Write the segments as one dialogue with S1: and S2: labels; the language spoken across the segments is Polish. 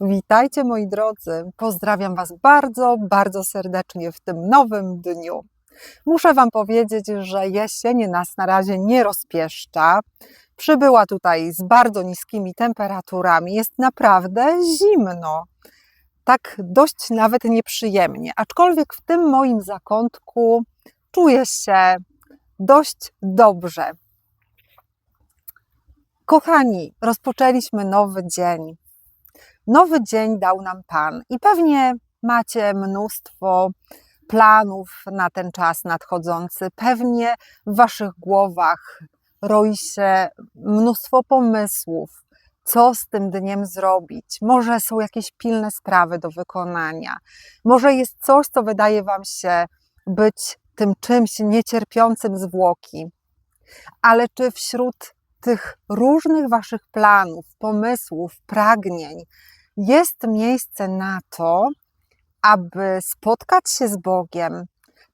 S1: Witajcie moi drodzy. Pozdrawiam Was bardzo, bardzo serdecznie w tym nowym dniu. Muszę Wam powiedzieć, że jesień nas na razie nie rozpieszcza. Przybyła tutaj z bardzo niskimi temperaturami. Jest naprawdę zimno. Tak dość nawet nieprzyjemnie. Aczkolwiek w tym moim zakątku czuję się dość dobrze. Kochani, rozpoczęliśmy nowy dzień. Nowy dzień dał nam Pan i pewnie macie mnóstwo planów na ten czas nadchodzący. Pewnie w Waszych głowach roi się mnóstwo pomysłów, co z tym dniem zrobić. Może są jakieś pilne sprawy do wykonania, może jest coś, co wydaje Wam się być tym czymś niecierpiącym zwłoki. Ale czy wśród tych różnych Waszych planów, pomysłów, pragnień jest miejsce na to, aby spotkać się z Bogiem?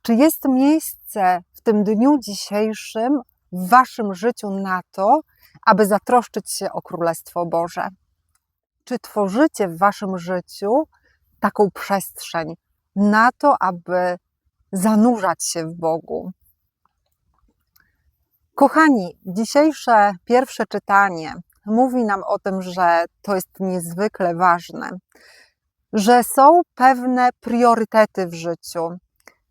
S1: Czy jest miejsce w tym dniu dzisiejszym w Waszym życiu na to, aby zatroszczyć się o Królestwo Boże? Czy tworzycie w Waszym życiu taką przestrzeń na to, aby zanurzać się w Bogu? Kochani, dzisiejsze pierwsze czytanie mówi nam o tym, że to jest niezwykle ważne, że są pewne priorytety w życiu,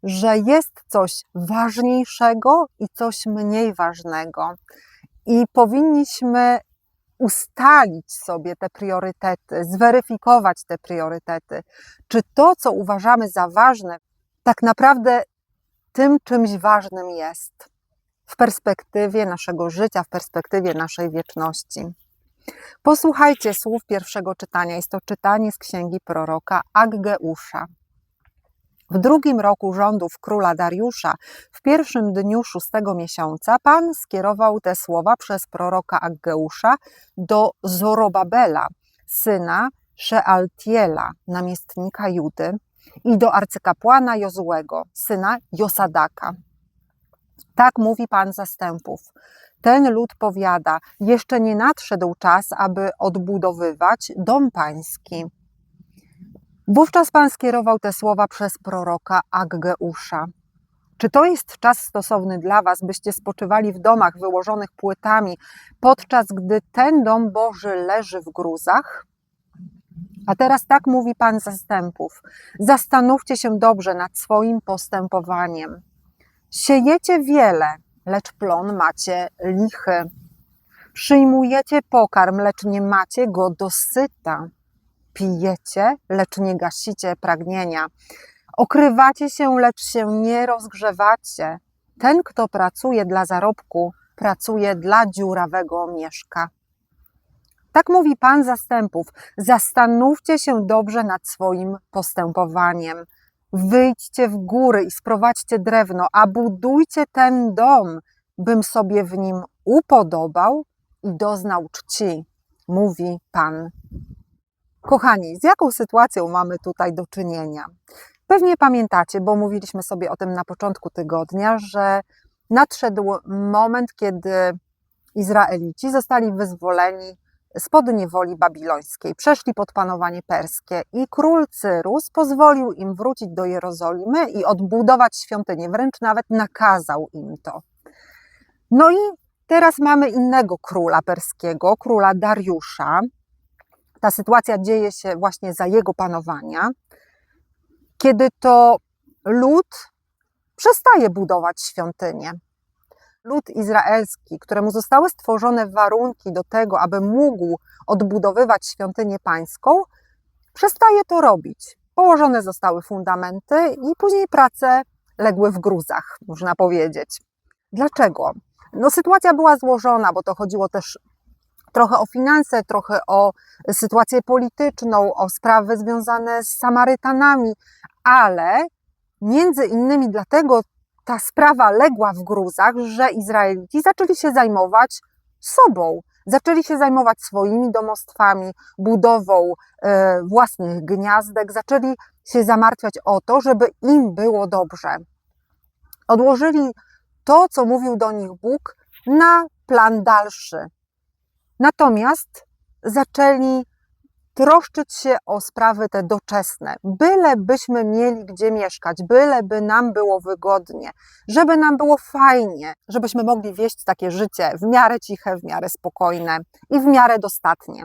S1: że jest coś ważniejszego i coś mniej ważnego. I powinniśmy ustalić sobie te priorytety, zweryfikować te priorytety. Czy to, co uważamy za ważne, tak naprawdę tym czymś ważnym jest w perspektywie naszego życia, w perspektywie naszej wieczności. Posłuchajcie słów pierwszego czytania. Jest to czytanie z księgi proroka Aggeusza. W drugim roku rządów króla Dariusza, w pierwszym dniu szóstego miesiąca, Pan skierował te słowa przez proroka Aggeusza do Zorobabela, syna Shealtiela, namiestnika Judy, i do arcykapłana Jozułego, syna Josadaka. Tak mówi Pan zastępów. Ten lud powiada: Jeszcze nie nadszedł czas, aby odbudowywać dom pański. Wówczas Pan skierował te słowa przez proroka Aggeusza. Czy to jest czas stosowny dla Was, byście spoczywali w domach wyłożonych płytami, podczas gdy ten dom Boży leży w gruzach? A teraz tak mówi Pan zastępów: Zastanówcie się dobrze nad swoim postępowaniem. Siejecie wiele, lecz plon macie lichy. Przyjmujecie pokarm, lecz nie macie go dosyta. Pijecie, lecz nie gasicie pragnienia. Okrywacie się, lecz się nie rozgrzewacie. Ten, kto pracuje dla zarobku, pracuje dla dziurawego mieszka. Tak mówi Pan zastępów. Zastanówcie się dobrze nad swoim postępowaniem. Wyjdźcie w góry i sprowadźcie drewno, a budujcie ten dom, bym sobie w nim upodobał i doznał czci, mówi Pan. Kochani, z jaką sytuacją mamy tutaj do czynienia? Pewnie pamiętacie, bo mówiliśmy sobie o tym na początku tygodnia, że nadszedł moment, kiedy Izraelici zostali wyzwoleni spod niewoli babilońskiej, przeszli pod panowanie perskie i król Cyrus pozwolił im wrócić do Jerozolimy i odbudować świątynię, wręcz nawet nakazał im to. No i teraz mamy innego króla perskiego, króla Dariusza. Ta sytuacja dzieje się właśnie za jego panowania, kiedy to lud przestaje budować świątynię lud izraelski, któremu zostały stworzone warunki do tego, aby mógł odbudowywać świątynię pańską, przestaje to robić. Położone zostały fundamenty i później prace legły w gruzach, można powiedzieć. Dlaczego? No, sytuacja była złożona, bo to chodziło też trochę o finanse, trochę o sytuację polityczną, o sprawy związane z Samarytanami, ale między innymi dlatego ta sprawa legła w gruzach, że Izraelici zaczęli się zajmować sobą. Zaczęli się zajmować swoimi domostwami, budową e, własnych gniazdek, zaczęli się zamartwiać o to, żeby im było dobrze. Odłożyli to, co mówił do nich Bóg, na plan dalszy. Natomiast zaczęli troszczyć się o sprawy te doczesne, bylebyśmy mieli gdzie mieszkać, byleby nam było wygodnie, żeby nam było fajnie, żebyśmy mogli wieść takie życie w miarę ciche, w miarę spokojne i w miarę dostatnie.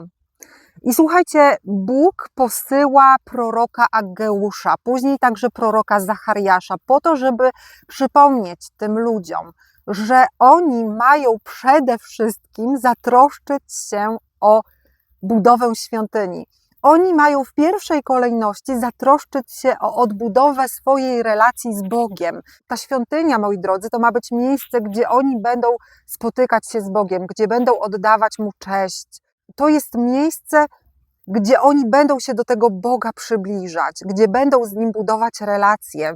S1: I słuchajcie, Bóg posyła proroka Ageusza, później także proroka Zachariasza, po to, żeby przypomnieć tym ludziom, że oni mają przede wszystkim zatroszczyć się o budowę świątyni. Oni mają w pierwszej kolejności zatroszczyć się o odbudowę swojej relacji z Bogiem. Ta świątynia, moi drodzy, to ma być miejsce, gdzie oni będą spotykać się z Bogiem, gdzie będą oddawać mu cześć. To jest miejsce, gdzie oni będą się do tego Boga przybliżać, gdzie będą z nim budować relacje.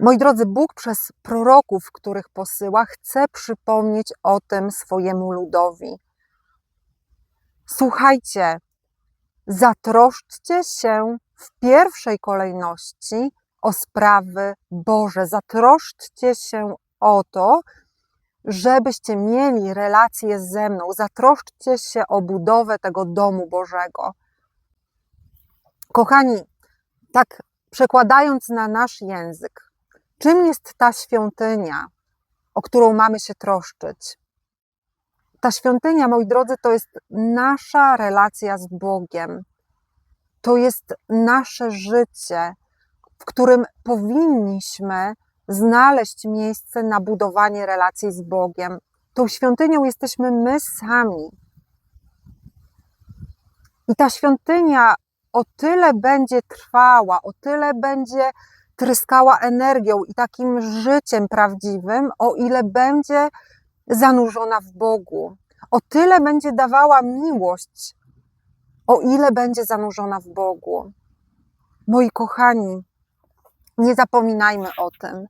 S1: Moi drodzy, Bóg przez proroków, których posyła, chce przypomnieć o tym swojemu ludowi. Słuchajcie, zatroszczcie się w pierwszej kolejności o sprawy Boże. Zatroszczcie się o to, żebyście mieli relacje ze mną. Zatroszczcie się o budowę tego domu Bożego. Kochani, tak przekładając na nasz język, czym jest ta świątynia, o którą mamy się troszczyć? Ta świątynia, moi drodzy, to jest nasza relacja z Bogiem. To jest nasze życie, w którym powinniśmy znaleźć miejsce na budowanie relacji z Bogiem. Tą świątynią jesteśmy my sami. I ta świątynia o tyle będzie trwała, o tyle będzie tryskała energią i takim życiem prawdziwym, o ile będzie zanurzona w Bogu. O tyle będzie dawała miłość, o ile będzie zanurzona w Bogu. Moi kochani, nie zapominajmy o tym.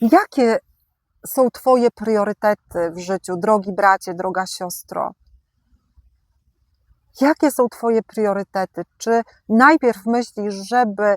S1: Jakie są Twoje priorytety w życiu, drogi bracie, droga siostro? Jakie są Twoje priorytety? Czy najpierw myślisz, żeby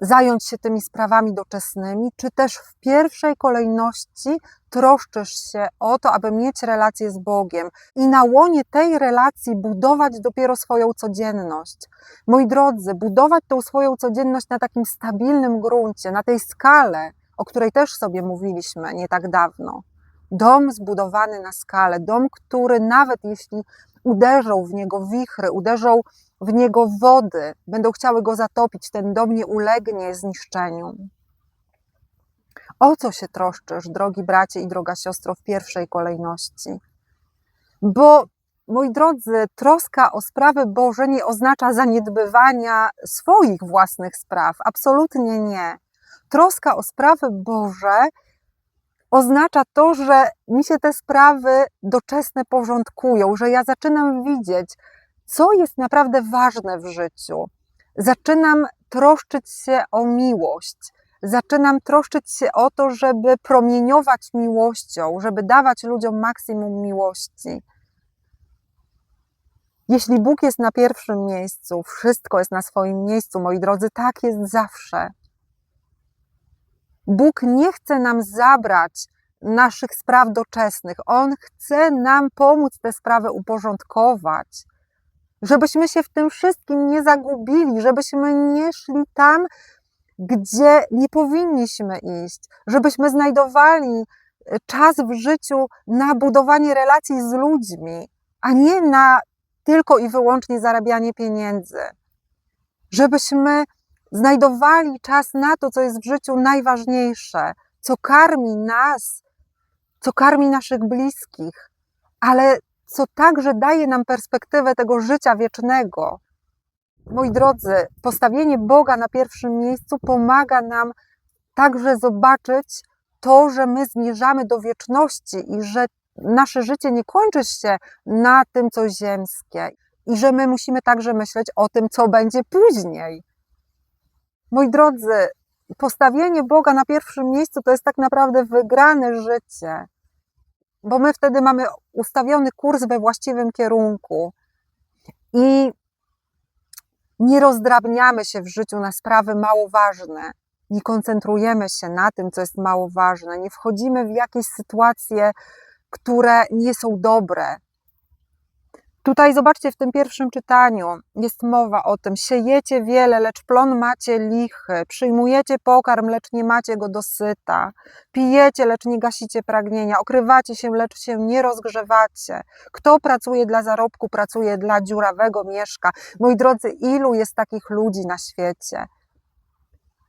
S1: zająć się tymi sprawami doczesnymi, czy też w pierwszej kolejności troszczysz się o to, aby mieć relację z Bogiem i na łonie tej relacji budować dopiero swoją codzienność. Moi drodzy, budować tą swoją codzienność na takim stabilnym gruncie, na tej skale, o której też sobie mówiliśmy nie tak dawno. Dom zbudowany na skalę, dom, który nawet jeśli uderzą w niego wichry, uderzą w niego wody, będą chciały go zatopić, ten dom nie ulegnie zniszczeniu. O co się troszczysz, drogi bracie i droga siostro, w pierwszej kolejności? Bo, moi drodzy, troska o sprawy Boże nie oznacza zaniedbywania swoich własnych spraw. Absolutnie nie. Troska o sprawy Boże oznacza to, że mi się te sprawy doczesne porządkują, że ja zaczynam widzieć, co jest naprawdę ważne w życiu. Zaczynam troszczyć się o miłość. Zaczynam troszczyć się o to, żeby promieniować miłością, żeby dawać ludziom maksimum miłości. Jeśli Bóg jest na pierwszym miejscu, wszystko jest na swoim miejscu, moi drodzy, tak jest zawsze. Bóg nie chce nam zabrać naszych spraw doczesnych. On chce nam pomóc te sprawy uporządkować żebyśmy się w tym wszystkim nie zagubili, żebyśmy nie szli tam, gdzie nie powinniśmy iść, żebyśmy znajdowali e, czas w życiu na budowanie relacji z ludźmi, a nie na tylko i wyłącznie zarabianie pieniędzy. Żebyśmy znajdowali czas na to, co jest w życiu najważniejsze, co karmi nas, co karmi naszych bliskich, ale co także daje nam perspektywę tego życia wiecznego. Moi drodzy, postawienie Boga na pierwszym miejscu pomaga nam także zobaczyć to, że my zmierzamy do wieczności i że nasze życie nie kończy się na tym, co ziemskie, i że my musimy także myśleć o tym, co będzie później. Moi drodzy, postawienie Boga na pierwszym miejscu to jest tak naprawdę wygrane życie bo my wtedy mamy ustawiony kurs we właściwym kierunku i nie rozdrabniamy się w życiu na sprawy mało ważne, nie koncentrujemy się na tym, co jest mało ważne, nie wchodzimy w jakieś sytuacje, które nie są dobre. Tutaj zobaczcie, w tym pierwszym czytaniu jest mowa o tym, siejecie wiele, lecz plon macie lichy, przyjmujecie pokarm, lecz nie macie go dosyta, pijecie, lecz nie gasicie pragnienia, okrywacie się, lecz się nie rozgrzewacie. Kto pracuje dla zarobku, pracuje dla dziurawego mieszka. Moi drodzy, ilu jest takich ludzi na świecie?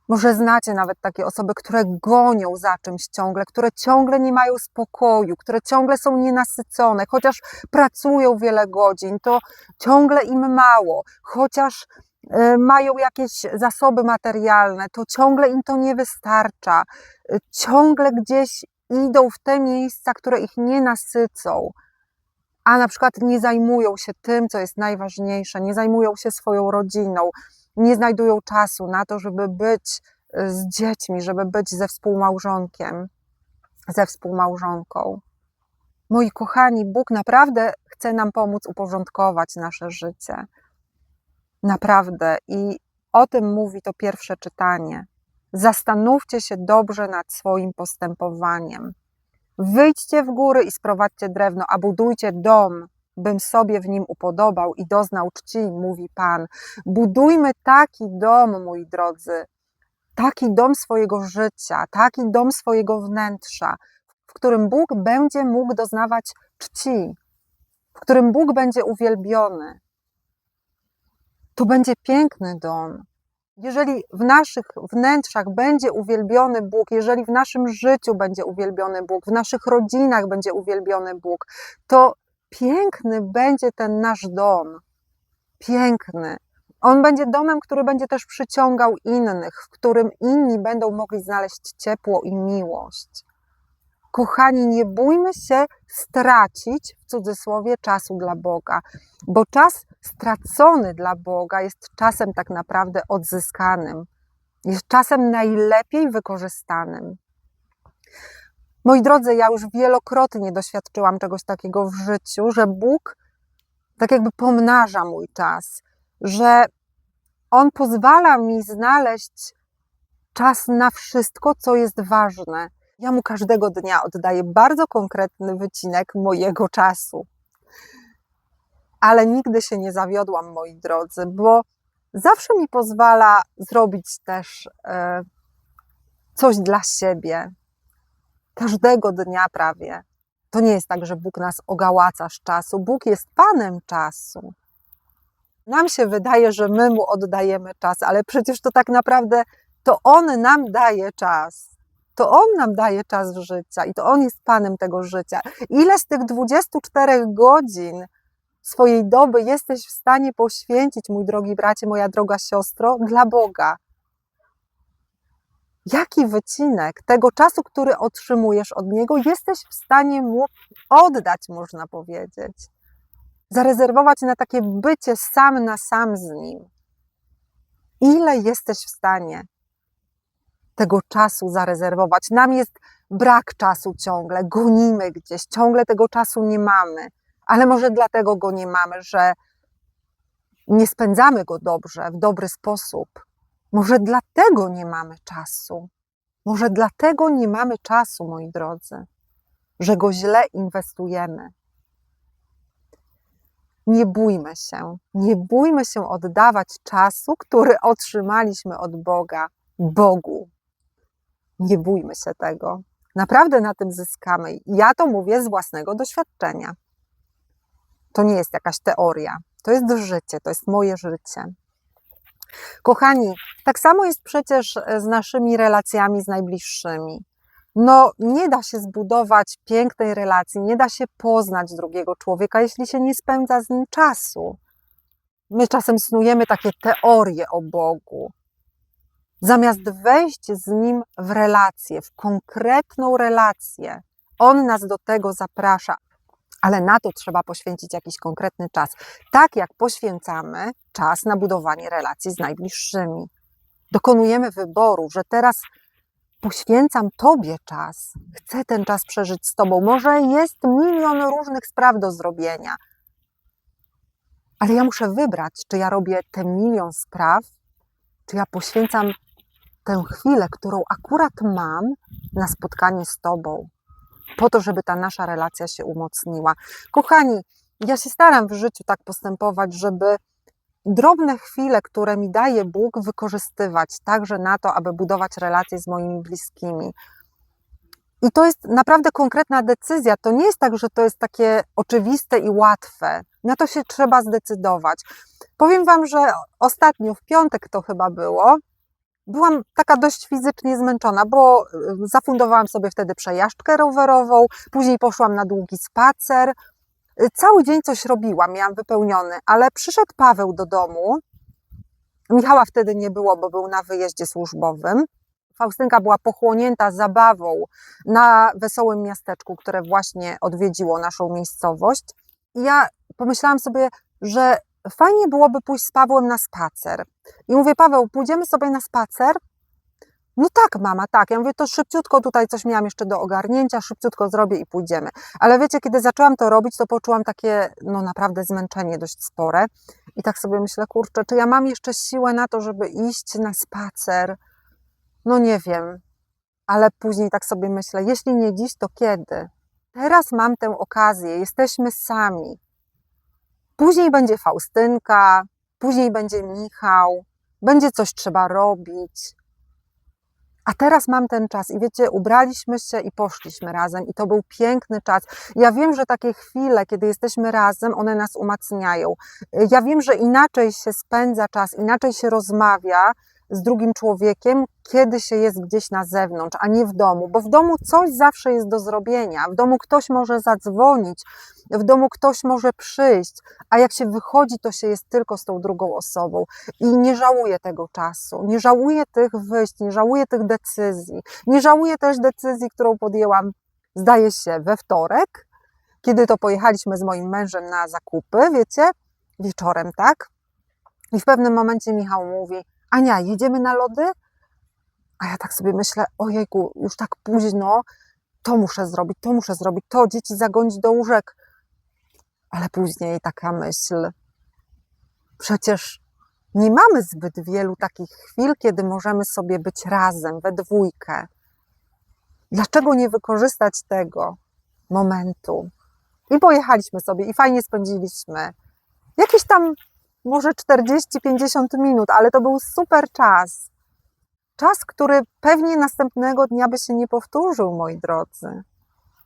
S1: Może znacie nawet takie osoby, które gonią za czymś ciągle, które ciągle nie mają spokoju, które ciągle są nienasycone, chociaż pracują wiele godzin, to ciągle im mało, chociaż y, mają jakieś zasoby materialne, to ciągle im to nie wystarcza, y, ciągle gdzieś idą w te miejsca, które ich nie nasycą, a na przykład nie zajmują się tym, co jest najważniejsze, nie zajmują się swoją rodziną, nie znajdują czasu na to, żeby być y, z dziećmi, żeby być ze współmałżonkiem, ze współmałżonką. Moi kochani, Bóg naprawdę chce nam pomóc uporządkować nasze życie. Naprawdę. I o tym mówi to pierwsze czytanie. Zastanówcie się dobrze nad swoim postępowaniem. Wyjdźcie w góry i sprowadźcie drewno, a budujcie dom, bym sobie w nim upodobał i doznał czci, mówi Pan. Budujmy taki dom, moi drodzy, taki dom swojego życia, taki dom swojego wnętrza, w którym Bóg będzie mógł doznawać czci, w którym Bóg będzie uwielbiony. To będzie piękny dom. Jeżeli w naszych wnętrzach będzie uwielbiony Bóg, jeżeli w naszym życiu będzie uwielbiony Bóg, w naszych rodzinach będzie uwielbiony Bóg, to piękny będzie ten nasz dom. Piękny. On będzie domem, który będzie też przyciągał innych, w którym inni będą mogli znaleźć ciepło i miłość. Kochani, nie bójmy się stracić w cudzysłowie czasu dla Boga, bo czas stracony dla Boga jest czasem tak naprawdę odzyskanym, jest czasem najlepiej wykorzystanym. Moi drodzy, ja już wielokrotnie doświadczyłam czegoś takiego w życiu, że Bóg tak jakby pomnaża mój czas, że On pozwala mi znaleźć czas na wszystko, co jest ważne. Ja mu każdego dnia oddaję bardzo konkretny wycinek mojego czasu. Ale nigdy się nie zawiodłam, moi drodzy, bo zawsze mi pozwala zrobić też e, coś dla siebie, każdego dnia prawie. To nie jest tak, że Bóg nas ogałaca z czasu. Bóg jest Panem czasu. Nam się wydaje, że my mu oddajemy czas, ale przecież to tak naprawdę to on nam daje czas. To on nam daje czas życia i to on jest Panem tego życia. Ile z tych 24 godzin swojej doby jesteś w stanie poświęcić, mój drogi bracie, moja droga siostro, dla Boga? Jaki wycinek tego czasu, który otrzymujesz od niego, jesteś w stanie mu oddać, można powiedzieć. Zarezerwować na takie bycie sam na sam z nim. Ile jesteś w stanie tego czasu zarezerwować? Nam jest brak czasu ciągle, gonimy gdzieś, ciągle tego czasu nie mamy, ale może dlatego go nie mamy, że nie spędzamy go dobrze, w dobry sposób, może dlatego nie mamy czasu. Może dlatego nie mamy czasu, moi drodzy, że go źle inwestujemy. Nie bójmy się, nie bójmy się oddawać czasu, który otrzymaliśmy od Boga, Bogu. Nie bójmy się tego. Naprawdę na tym zyskamy. Ja to mówię z własnego doświadczenia. To nie jest jakaś teoria, to jest życie, to jest moje życie. Kochani, tak samo jest przecież e, z naszymi relacjami z najbliższymi. No, nie da się zbudować pięknej relacji, nie da się poznać drugiego człowieka, jeśli się nie spędza z nim czasu. My czasem snujemy takie teorie o Bogu. Zamiast wejść z nim w relację, w konkretną relację, on nas do tego zaprasza, ale na to trzeba poświęcić jakiś konkretny czas. Tak jak poświęcamy czas na budowanie relacji z najbliższymi. Dokonujemy wyboru, że teraz poświęcam Tobie czas, chcę ten czas przeżyć z Tobą. Może jest milion różnych spraw do zrobienia, ale ja muszę wybrać, czy ja robię te milion spraw, czy ja poświęcam tę chwilę, którą akurat mam na spotkanie z Tobą po to, żeby ta nasza relacja się umocniła. Kochani, Ja się staram w życiu tak postępować, żeby drobne chwile, które mi daje Bóg, wykorzystywać także na to, aby budować relacje z moimi bliskimi. I to jest naprawdę konkretna decyzja. To nie jest tak, że to jest takie oczywiste i łatwe. Na to się trzeba zdecydować. Powiem Wam, że ostatnio, w piątek to chyba było, byłam taka dość fizycznie zmęczona, bo y, zafundowałam sobie wtedy przejażdżkę rowerową, później poszłam na długi spacer. Y, Cały dzień coś robiłam, miałam wypełniony, ale przyszedł Paweł do domu. Michała wtedy nie było, bo był na wyjeździe służbowym. Faustynka była pochłonięta zabawą na wesołym miasteczku, które właśnie odwiedziło naszą miejscowość. I ja pomyślałam sobie, że fajnie byłoby pójść z Pawłem na spacer. I mówię, Paweł, pójdziemy sobie na spacer? No tak, mama, tak. Ja mówię, to szybciutko tutaj coś miałam jeszcze do ogarnięcia, szybciutko zrobię i pójdziemy. Ale wiecie, kiedy zaczęłam to robić, to poczułam takie, no naprawdę zmęczenie dość spore. I tak sobie myślę, kurczę, czy ja mam jeszcze siłę na to, żeby iść na spacer? No nie wiem. Ale później tak sobie myślę, jeśli nie dziś, to kiedy? Teraz mam tę okazję, jesteśmy sami. Później będzie Faustynka, później będzie Michał, będzie coś trzeba robić. A teraz mam ten czas i wiecie, ubraliśmy się i poszliśmy razem, i to był piękny czas. Ja wiem, że takie chwile, kiedy jesteśmy razem, one nas umacniają. Ja wiem, że inaczej się spędza czas, inaczej się rozmawia z drugim człowiekiem, kiedy się jest gdzieś na zewnątrz, a nie w domu, bo w domu coś zawsze jest do zrobienia. W domu ktoś może zadzwonić, w domu ktoś może przyjść, a jak się wychodzi, to się jest tylko z tą drugą osobą. I nie żałuję tego czasu, nie żałuję tych wyjść, nie żałuję tych decyzji. Nie żałuję też decyzji, którą podjęłam, zdaje się, we wtorek, kiedy to pojechaliśmy z moim mężem na zakupy, wiecie, wieczorem, tak? I w pewnym momencie Michał mówi: Ania, jedziemy na lody? A ja tak sobie myślę, ojejku, już tak późno, to muszę zrobić, to muszę zrobić, to dzieci zagonić do łóżek. Ale później taka myśl, przecież nie mamy zbyt wielu takich chwil, kiedy możemy sobie być razem, we dwójkę. Dlaczego nie wykorzystać tego momentu? I pojechaliśmy sobie i fajnie spędziliśmy. Jakieś tam może 40-50 minut, ale to był super czas. Czas, który pewnie następnego dnia by się nie powtórzył, moi drodzy.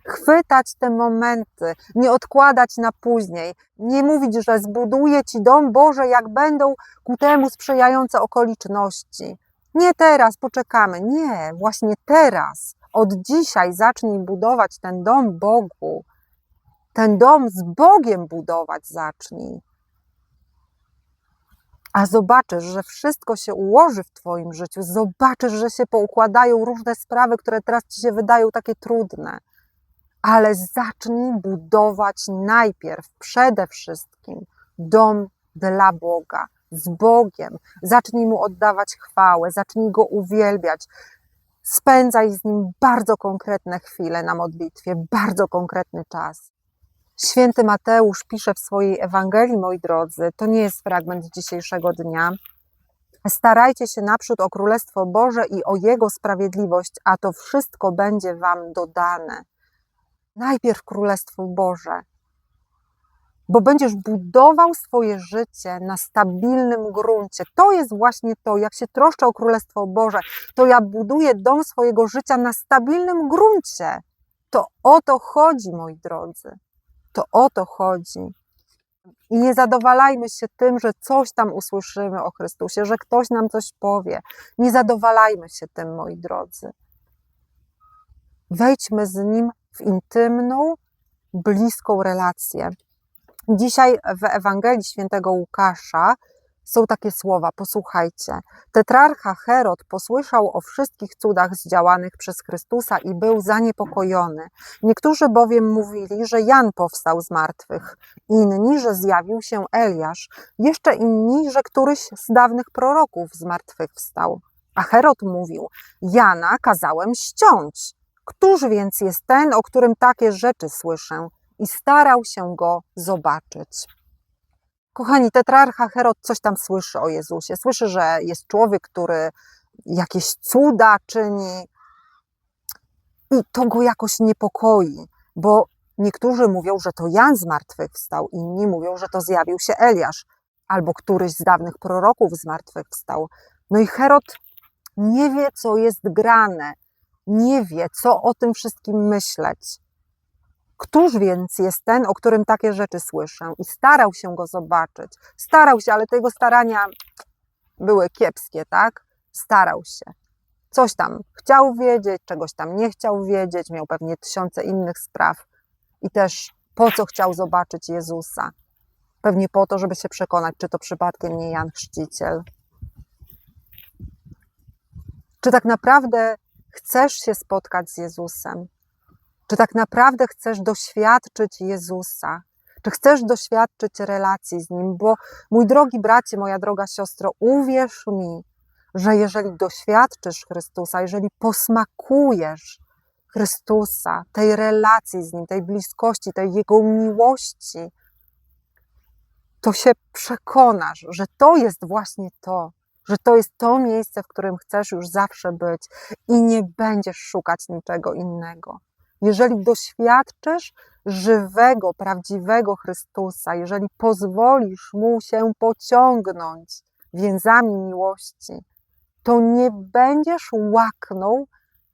S1: Chwytać te momenty, nie odkładać na później, nie mówić, że zbuduję ci dom Boże, jak będą ku temu sprzyjające okoliczności. Nie teraz, poczekamy. Nie, właśnie teraz, od dzisiaj zacznij budować ten dom Bogu. Ten dom z Bogiem budować zacznij a zobaczysz, że wszystko się ułoży w Twoim życiu, zobaczysz, że się poukładają różne sprawy, które teraz Ci się wydają takie trudne. Ale zacznij budować najpierw, przede wszystkim, dom dla Boga, z Bogiem. Zacznij mu oddawać chwałę, zacznij go uwielbiać. Spędzaj z nim bardzo konkretne chwile na modlitwie, bardzo konkretny czas. Święty Mateusz pisze w swojej Ewangelii, moi drodzy, to nie jest fragment dzisiejszego dnia. Starajcie się naprzód o Królestwo Boże i o Jego sprawiedliwość, a to wszystko będzie Wam dodane. Najpierw Królestwo Boże, bo będziesz budował swoje życie na stabilnym gruncie. To jest właśnie to, jak się troszczę o Królestwo Boże, to ja buduję dom swojego życia na stabilnym gruncie. To o to chodzi, moi drodzy. To o to chodzi. I nie zadowalajmy się tym, że coś tam usłyszymy o Chrystusie, że ktoś nam coś powie. Nie zadowalajmy się tym, moi drodzy. Wejdźmy z Nim w intymną, bliską relację. Dzisiaj w Ewangelii Świętego Łukasza są takie słowa, posłuchajcie. Tetrarcha Herod posłyszał o wszystkich cudach zdziałanych przez Chrystusa i był zaniepokojony. Niektórzy bowiem mówili, że Jan powstał z martwych, inni, że zjawił się Eliasz, jeszcze inni, że któryś z dawnych proroków z martwych wstał. A Herod mówił: Jana kazałem ściąć. Któż więc jest ten, o którym takie rzeczy słyszę? I starał się go zobaczyć. Kochani, tetrarcha Herod coś tam słyszy o Jezusie. Słyszy, że jest człowiek, który jakieś cuda czyni. I to go jakoś niepokoi, bo Niektórzy mówią, że to Jan zmartwychwstał, inni mówią, że to zjawił się Eliasz albo któryś z dawnych proroków zmartwychwstał. No i Herod nie wie, co jest grane, nie wie, co o tym wszystkim myśleć. Któż więc jest ten, o którym takie rzeczy słyszę? I starał się go zobaczyć. Starał się, ale te jego starania były kiepskie, tak? Starał się. Coś tam chciał wiedzieć, czegoś tam nie chciał wiedzieć, miał pewnie tysiące innych spraw. I też po co chciał zobaczyć Jezusa? Pewnie po to, żeby się przekonać, czy to przypadkiem nie Jan Chrzciciel. Czy tak naprawdę chcesz się spotkać z Jezusem? Czy tak naprawdę chcesz doświadczyć Jezusa? Czy chcesz doświadczyć relacji z Nim? Bo mój drogi bracie, moja droga siostro, uwierz mi, że jeżeli doświadczysz Chrystusa, jeżeli posmakujesz Chrystusa, tej relacji z Nim, tej bliskości, tej Jego miłości, to się przekonasz, że to jest właśnie to, że to jest to miejsce, w którym chcesz już zawsze być i nie będziesz szukać niczego innego. Jeżeli doświadczysz żywego, prawdziwego Chrystusa, jeżeli pozwolisz mu się pociągnąć więzami miłości, to nie będziesz łaknął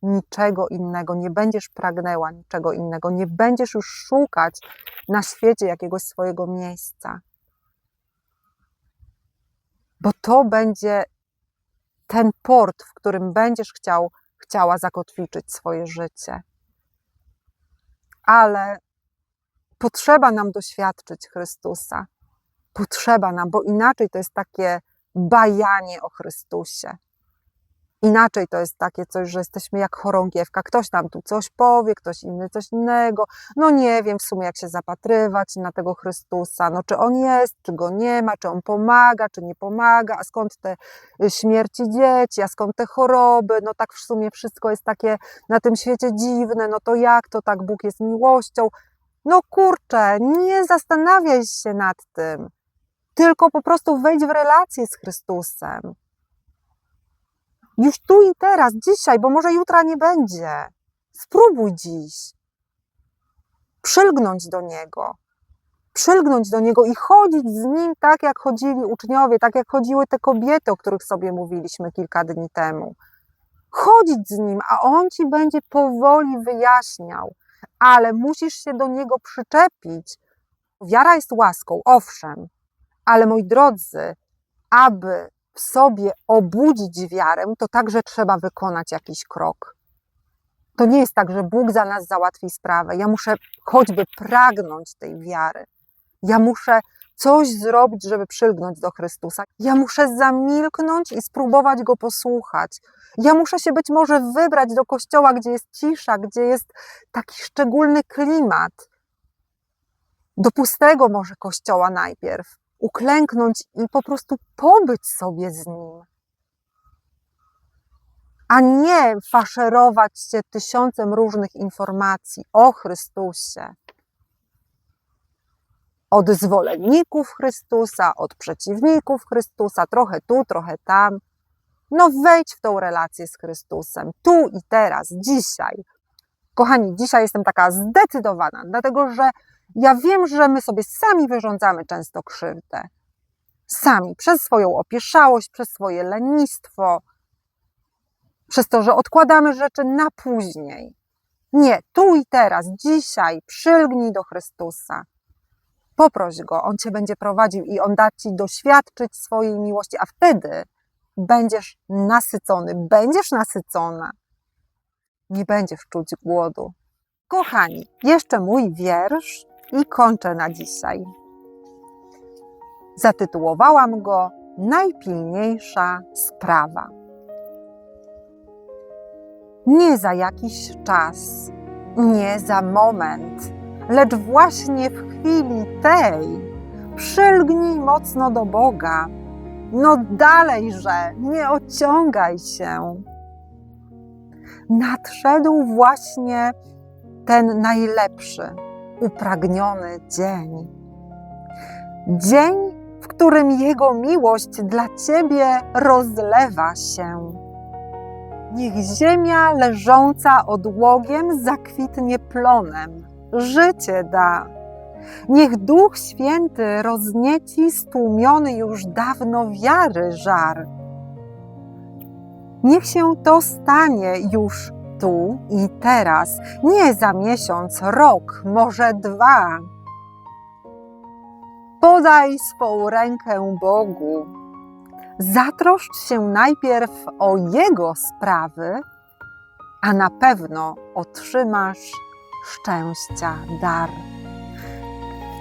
S1: niczego innego, nie będziesz pragnęła niczego innego, nie będziesz już szukać na świecie jakiegoś swojego miejsca. Bo to będzie ten port, w którym będziesz chciał, chciała zakotwiczyć swoje życie. Ale potrzeba nam doświadczyć Chrystusa. Potrzeba nam, bo inaczej to jest takie bajanie o Chrystusie. Inaczej to jest takie coś, że jesteśmy jak chorągiewka. Ktoś nam tu coś powie, ktoś inny coś innego. No nie wiem w sumie, jak się zapatrywać na tego Chrystusa. No czy on jest, czy go nie ma, czy on pomaga, czy nie pomaga, a skąd te y, śmierci dzieci, a skąd te choroby. No tak w sumie wszystko jest takie na tym świecie dziwne. No to jak to tak Bóg jest miłością? No kurczę, nie zastanawiaj się nad tym. Tylko po prostu wejdź w relację z Chrystusem. Już tu i teraz, dzisiaj, bo może jutra nie będzie. Spróbuj dziś. Przylgnąć do Niego. Przylgnąć do Niego i chodzić z Nim tak, jak chodzili uczniowie, tak jak chodziły te kobiety, o których sobie mówiliśmy kilka dni temu. Chodzić z Nim, a On Ci będzie powoli wyjaśniał, ale musisz się do Niego przyczepić. Wiara jest łaską, owszem, ale moi drodzy, aby w sobie obudzić wiarę, to także trzeba wykonać jakiś krok. To nie jest tak, że Bóg za nas załatwi sprawę. Ja muszę choćby pragnąć tej wiary. Ja muszę coś zrobić, żeby przylgnąć do Chrystusa. Ja muszę zamilknąć i spróbować go posłuchać. Ja muszę się być może wybrać do kościoła, gdzie jest cisza, gdzie jest taki szczególny klimat. Do pustego może kościoła najpierw, uklęknąć i po prostu pobyć sobie z Nim. A nie faszerować się tysiącem różnych informacji o Chrystusie. Od zwolenników Chrystusa, od przeciwników Chrystusa, trochę tu, trochę tam. No wejdź w tą relację z Chrystusem, tu i teraz, dzisiaj. Kochani, dzisiaj jestem taka zdecydowana, dlatego że ja wiem, że my sobie sami wyrządzamy często krzywdę. Sami, przez swoją opieszałość, przez swoje lenistwo, przez to, że odkładamy rzeczy na później. Nie, tu i teraz, dzisiaj przylgnij do Chrystusa. Poproś Go, On Cię będzie prowadził i On da Ci doświadczyć swojej miłości, a wtedy będziesz nasycony, będziesz nasycona. Nie będziesz czuć głodu. Kochani, jeszcze mój wiersz i kończę na dzisiaj. Zatytułowałam go Najpilniejsza sprawa. Nie za jakiś czas, nie za moment, lecz właśnie w chwili tej przylgnij mocno do Boga. No dalejże, nie ociągaj się. Nadszedł właśnie ten najlepszy, upragniony dzień. Dzień, w którym Jego miłość dla Ciebie rozlewa się. Niech ziemia leżąca odłogiem zakwitnie plonem, życie da. Niech Duch Święty roznieci stłumiony już dawno wiary żar. Niech się to stanie już tu i teraz, nie za miesiąc, rok, może dwa. Podaj swą rękę Bogu. Zatroszcz się najpierw o Jego sprawy, a na pewno otrzymasz szczęścia dar.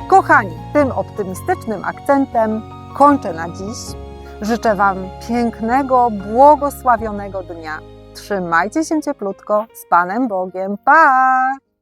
S1: Kochani, tym optymistycznym akcentem kończę na dziś. Życzę Wam pięknego, błogosławionego dnia. Trzymajcie się cieplutko z Panem Bogiem. Pa!